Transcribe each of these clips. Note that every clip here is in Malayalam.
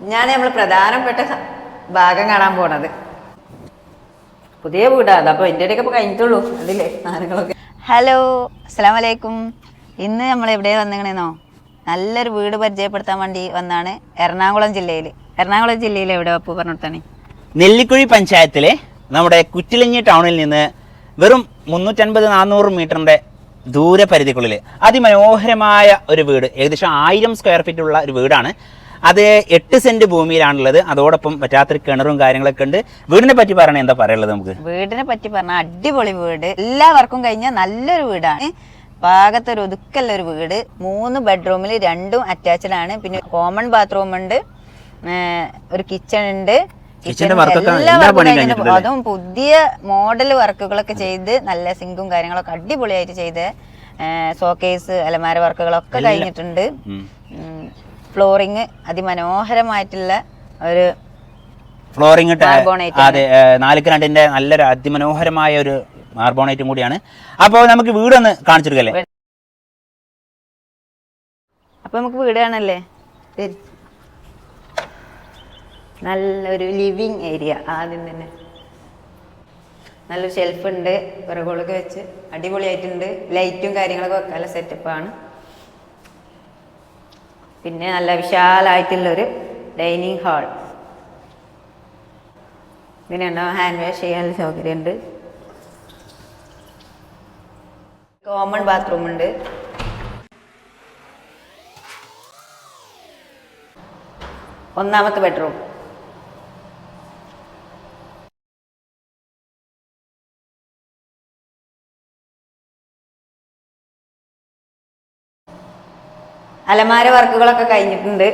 ഞാൻ നമ്മൾ പ്രധാനപ്പെട്ട ഭാഗം കാണാൻ പോണത്. പുതിയ വീടാ അപ്പൊ എന്റെ ഇടയ്ക്ക് ഇപ്പോൾ കഴിഞ്ഞിട്ടുള്ളൂ. അതില്ലേ സാധനങ്ങളൊക്കെ ഹലോ അസ്സാം വലൈക്കും ഇന്ന് നമ്മൾ എവിടെ വന്നിങ്ങണെന്നോ നല്ലൊരു വീട് പരിചയപ്പെടുത്താൻ വേണ്ടി വന്നാണ് എറണാകുളം ജില്ലയിൽ എറണാകുളം ജില്ലയിൽ എവിടെ അപ്പൂ പറഞ്ഞിട്ടാണ് നെല്ലിക്കുഴി പഞ്ചായത്തിലെ നമ്മുടെ കുറ്റിലഞ്ഞി ടൗണിൽ നിന്ന് വെറും മുന്നൂറ്റൻപത് നാനൂറ് മീറ്ററിന്റെ ദൂരപരിധിക്കുള്ളിൽ അതിമനോഹരമായ ഒരു വീട് ഏകദേശം ആയിരം സ്ക്വയർ ഫീറ്റ് ഉള്ള ഒരു വീടാണ്. അത് എട്ട് സെന്റ് ഭൂമിയിലാണുള്ളത്. അതോടൊപ്പം പറ്റാത്തൊരു കിണറും കാര്യങ്ങളൊക്കെ ഉണ്ട്. വീടിനെ പറ്റി പറയണേ എന്താ പറയുള്ളത് നമുക്ക്? വീടിനെ പറ്റി പറഞ്ഞ അടിപൊളി വീട്. എല്ലാവർക്കും കഴിഞ്ഞ നല്ലൊരു വീടാണ്. പാകത്തൊരു ഒതുക്കല്ല ഒരു വീട്. മൂന്ന് ബെഡ്റൂമിൽ രണ്ടും അറ്റാച്ച്ഡ് ആണ്. പിന്നെ കോമൺ ബാത്റൂം ഉണ്ട്. ഒരു കിച്ചൺ ഉണ്ട്. അതും പുതിയ മോഡൽ വർക്കുകളൊക്കെ ചെയ്ത് നല്ല സിങ്കും കാര്യങ്ങളൊക്കെ അടിപൊളിയായിട്ട് ചെയ്ത് സോക്കേസ് അലമാര വർക്കുകളൊക്കെ കഴിഞ്ഞിട്ടുണ്ട്. ഫ്ലോറിങ് അതിമനോഹരമായിട്ടുള്ള ഒരു ഫ്ലോറിംഗ് അതെ നാലുക്ക് രണ്ടിന്റെ നല്ലൊരു അതിമനോഹരമായ ഒരു മാർബോണേറ്റും കൂടിയാണ്. അപ്പോൾ നമുക്ക് വീടൊന്ന് കാണിച്ചെടുക്കല്ലേ? അപ്പൊ നമുക്ക് വീട് കാണല്ലേ. നല്ലൊരു ലിവിങ് ഏരിയ ആദ്യം തന്നെ. നല്ലൊരു ഷെൽഫ് ഉണ്ട് വിറകുകളൊക്കെ വെച്ച് അടിപൊളിയായിട്ടുണ്ട്. ലൈറ്റും കാര്യങ്ങളൊക്കെ വെക്കാനുള്ള സെറ്റപ്പാണ് പിന്നെ നല്ല വിശാലമായിട്ടുള്ളൊരു ഡൈനിങ് ഹാൾ. ഉണ്ടാവും ഹാൻഡ് വാഷ് ചെയ്യാനുള്ള സൗകര്യമുണ്ട്. കോമൺ ബാത്റൂം ഉണ്ട്. ഒന്നാമത്തെ ബെഡ്റൂം. അലമാര വർക്കുകളൊക്കെ കഴിഞ്ഞിട്ടുണ്ട്.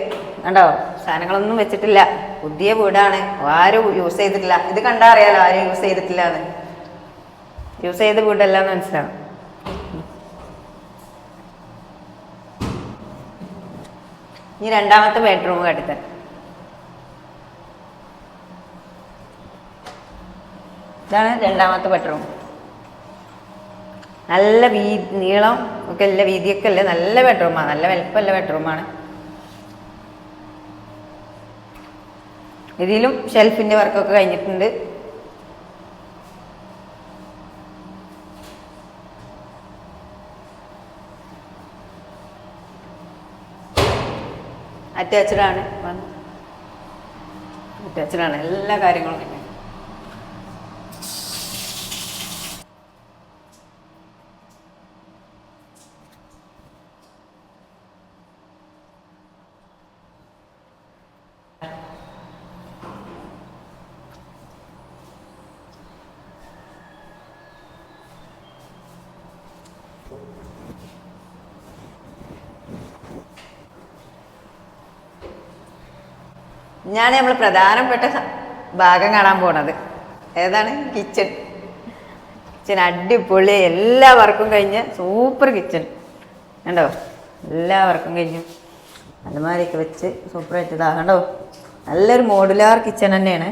കണ്ടോ? സാധനങ്ങളൊന്നും വെച്ചിട്ടില്ല. പുതിയ വീടാണ്. ആരും യൂസ് ചെയ്തിട്ടില്ല. ഇത് കണ്ടാ അറിയാലോ ആരും യൂസ് ചെയ്തിട്ടില്ല എന്ന് യൂസ് ചെയ്ത വീടല്ല എന്ന് മനസ്സിലാവും. ഇനി രണ്ടാമത്തെ ബെഡ്റൂം കാട്ടിത്തരാം ഇതാണ് രണ്ടാമത്തെ ബെഡ്റൂം നല്ല വീ നീളം ഒക്കെ അല്ല വീതിയൊക്കെ അല്ലേ നല്ല ബെഡ്റൂമാണ് നല്ല വലിപ്പമല്ല ബെഡ്റൂമാണ് ഇതിലും ഷെൽഫിന്റെ വർക്കൊക്കെ കഴിഞ്ഞിട്ടുണ്ട്. അറ്റാച്ചഡാണ് വന്ന്. അറ്റാച്ച്ഡ് ആണ്. എല്ലാ കാര്യങ്ങളും കഴിഞ്ഞു. ഞാൻ നമ്മൾ പ്രധാനപ്പെട്ട ഭാഗം കാണാൻ പോണത്. ഏതാണ്? കിച്ചൺ കിച്ചൺ അടിപൊളി. എല്ലാ വർക്കും കഴിഞ്ഞ് സൂപ്പർ കിച്ചൺ കണ്ടോ? എല്ലാ വർക്കും കഴിഞ്ഞു അലമാരയൊക്കെ വെച്ച് സൂപ്പറായിട്ട് ഇതാ കണ്ടോ? നല്ലൊരു മോഡുലാർ കിച്ചൺ തന്നെയാണ്.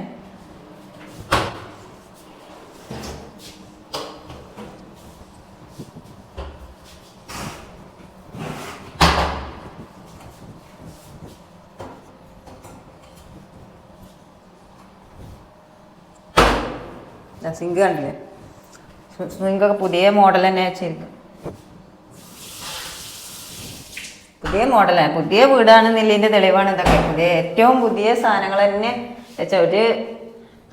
സിങ്ക് കണ്ടില്ലേ? സിങ്കൊക്കെ പുതിയ മോഡൽ തന്നെ വെച്ചിരിക്കും പുതിയ മോഡലാണ് പുതിയ വീടാണെന്നുള്ളതിന്റെ തെളിവാണ് ഇതൊക്കെ. പുതിയ ഏറ്റവും പുതിയ സാധനങ്ങൾ തന്നെ ഒരു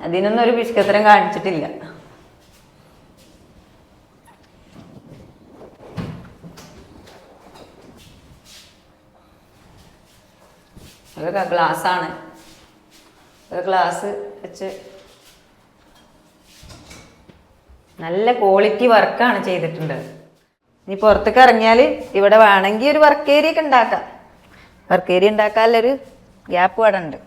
അതിനൊന്നും ഒരു പിഷ്കത്തരം കാണിച്ചിട്ടില്ല. അതൊക്കെ ആണ്. ഒരു ഗ്ലാസ് വെച്ച് നല്ല ക്വാളിറ്റി വർക്കാണ് ചെയ്തിട്ടുണ്ട്. ഇനി പുറത്തേക്ക് ഇറങ്ങിയാൽ ഇവിടെ വേണമെങ്കിൽ ഒരു വർക്ക് ഏരിയ ഒക്കെ ഉണ്ടാക്കാം. വർക്ക് ഏരിയ ഉണ്ടാക്കാനുള്ളൊരു ഗ്യാപ്പ് ഇവിടെ ഉണ്ട്.